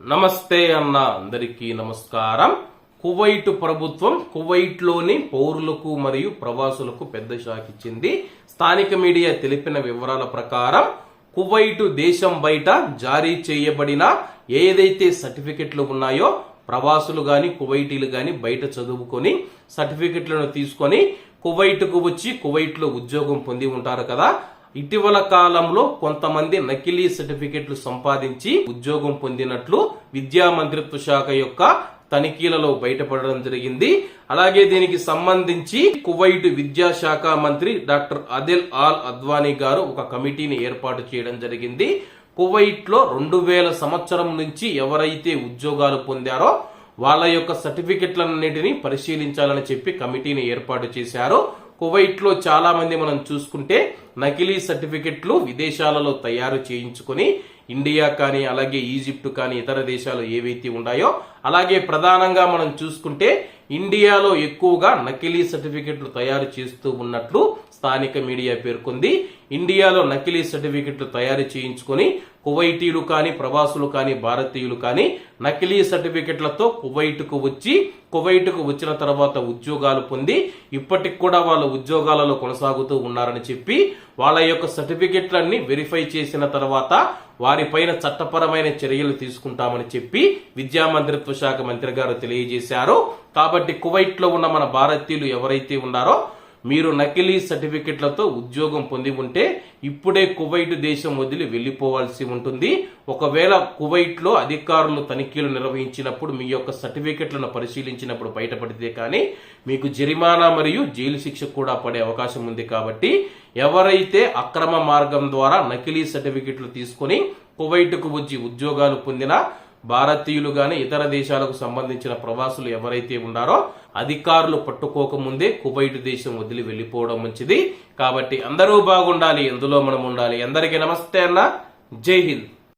నమస్తే అన్న అందరికీ నమస్కారం. కువైట్ ప్రభుత్వం కువైట్లోని పౌరులకు మరియు ప్రవాసులకు పెద్ద షాక్ ఇచ్చింది. స్థానిక మీడియా తెలిపిన వివరాల ప్రకారం కువైట్ దేశం బయట జారీ చేయబడిన ఏదైతే సర్టిఫికెట్లు ఉన్నాయో ప్రవాసులు గాని కువైటీలు గాని బయట చదువుకొని సర్టిఫికెట్లను తీసుకొని కువైట్కు వచ్చి కువైట్లో ఉద్యోగం పొంది ఉంటారు కదా. ఇటీవల కాలంలో కొంతమంది నకిలీ సర్టిఫికెట్లు సంపాదించి ఉద్యోగం పొందినట్లు విద్యా మంత్రిత్వ శాఖ యొక్క తనిఖీలలో బయటపడడం జరిగింది. అలాగే దీనికి సంబంధించి కువైట్ విద్యాశాఖ మంత్రి డాక్టర్ అదిల్ ఆల్ అద్వానీ గారు ఒక కమిటీని ఏర్పాటు చేయడం జరిగింది. కువైట్లో రెండు వేల సంవత్సరం నుంచి ఎవరైతే ఉద్యోగాలు పొందారో వాళ్ళ యొక్క సర్టిఫికెట్లన్నింటినీ పరిశీలించాలని చెప్పి కమిటీని ఏర్పాటు చేశారు. కువైట్లో చాలామంది మనం చూసుకుంటే నకిలీ సర్టిఫికెట్లు విదేశాలలో తయారు చేయించుకొని ఇండియా కానీ అలాగే ఈజిప్ట్ కానీ ఇతర దేశాలు ఏవైతే ఉన్నాయో అలాగే ప్రధానంగా మనం చూసుకుంటే ఇండియాలో ఎక్కువగా నకిలీ సర్టిఫికెట్లు తయారు చేస్తూ ఉన్నట్లు స్థానిక మీడియా పేర్కొంది. ఇండియాలో నకిలీ సర్టిఫికెట్లు తయారు చేయించుకొని కువైటీలు కానీ ప్రవాసులు కానీ భారతీయులు కానీ నకిలీ సర్టిఫికెట్లతో కువైట్కు వచ్చి కువైట్కు వచ్చిన తర్వాత ఉద్యోగాలు పొంది ఇప్పటికి కూడా వాళ్ళ ఉద్యోగాలలో కొనసాగుతూ ఉన్నారని చెప్పి వాళ్ళ యొక్క సర్టిఫికెట్లన్నీ వెరిఫై చేసిన తర్వాత వారిపైన చట్టపరమైన చర్యలు తీసుకుంటామని చెప్పి విద్యా మంత్రిత్వ శాఖ మంత్రి గారు తెలియజేశారు. కాబట్టి కువైట్లో ఉన్న మన భారతీయులు ఎవరైతే ఉన్నారో మీరు నకిలీ సర్టిఫికెట్లతో ఉద్యోగం పొంది ఉంటే ఇప్పుడే కువైట్ దేశం వదిలి వెళ్ళిపోవాల్సి ఉంటుంది. ఒకవేళ కువైట్లో అధికారులు తనిఖీలు నిర్వహించినప్పుడు మీ యొక్క సర్టిఫికెట్లను పరిశీలించినప్పుడు బయటపడితే కానీ మీకు జరిమానా మరియు జైలు శిక్ష కూడా పడే అవకాశం ఉంది కాబట్టి ఎవరైతే అక్రమ మార్గం ద్వారా నకిలీ సర్టిఫికెట్లు తీసుకొని కువైట్కు వచ్చి ఉద్యోగాలు పొందినా భారతీయులు గాని ఇతర దేశాలకు సంబంధించిన ప్రవాసులు ఎవరైతే ఉన్నారో అధికారులు పట్టుకోకముందే కువైట్ దేశం వదిలి వెళ్ళిపోవడం మంచిది. కాబట్టి అందరూ బాగుండాలి ఎందులో మనం ఉండాలి. అందరికీ నమస్తే అన్న. జై హింద్.